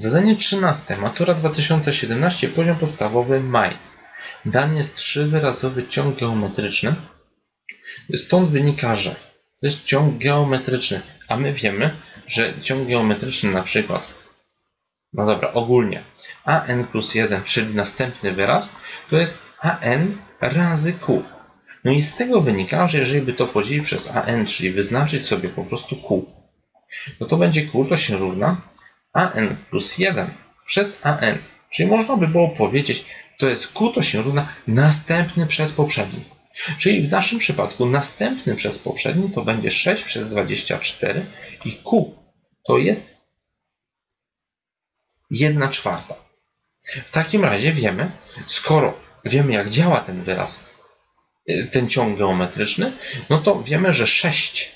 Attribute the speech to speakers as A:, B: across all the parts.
A: Zadanie 13. Matura 2017, poziom podstawowy maj. Dany jest trzywyrazowy ciąg geometryczny. Stąd wynika, że to jest ciąg geometryczny, a my wiemy, że ciąg geometryczny na przykład, no dobra, ogólnie, an plus 1, czyli następny wyraz, to jest an razy q. No i z tego wynika, że jeżeli by to podzielić przez an, czyli wyznaczyć sobie po prostu q, no to będzie q to się równa an plus 1 przez an. Czyli można by było powiedzieć, to jest q to się równa następny przez poprzedni. Czyli w naszym przypadku następny przez poprzedni to będzie 6 przez 24 i q to jest 1 czwarta. W takim razie wiemy, skoro wiemy jak działa ten wyraz, y, ten ciąg geometryczny, no to wiemy, że 6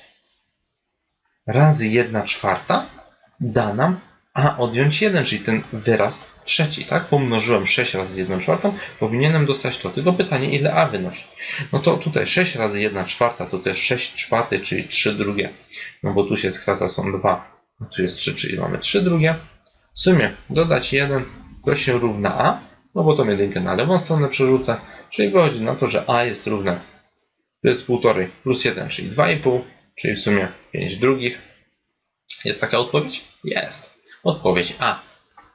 A: razy 1 czwarta da nam a odjąć 1, czyli ten wyraz trzeci, tak? Pomnożyłem 6 razy 1 czwartą, powinienem dostać to. Tylko pytanie, ile a wynosi? No to tutaj 6 razy 1 czwarta to też 6 czwartej, czyli 3 drugie. No bo tu się skraca, są 2, a tu jest 3, czyli mamy 3 drugie. W sumie dodać 1 to się równa a, no bo tą jedynkę na lewą stronę przerzucę, czyli wychodzi na to, że a jest równe, to jest 1,5 plus 1, czyli 2,5, czyli w sumie 5 drugich. Jest taka odpowiedź? Jest. Odpowiedź A.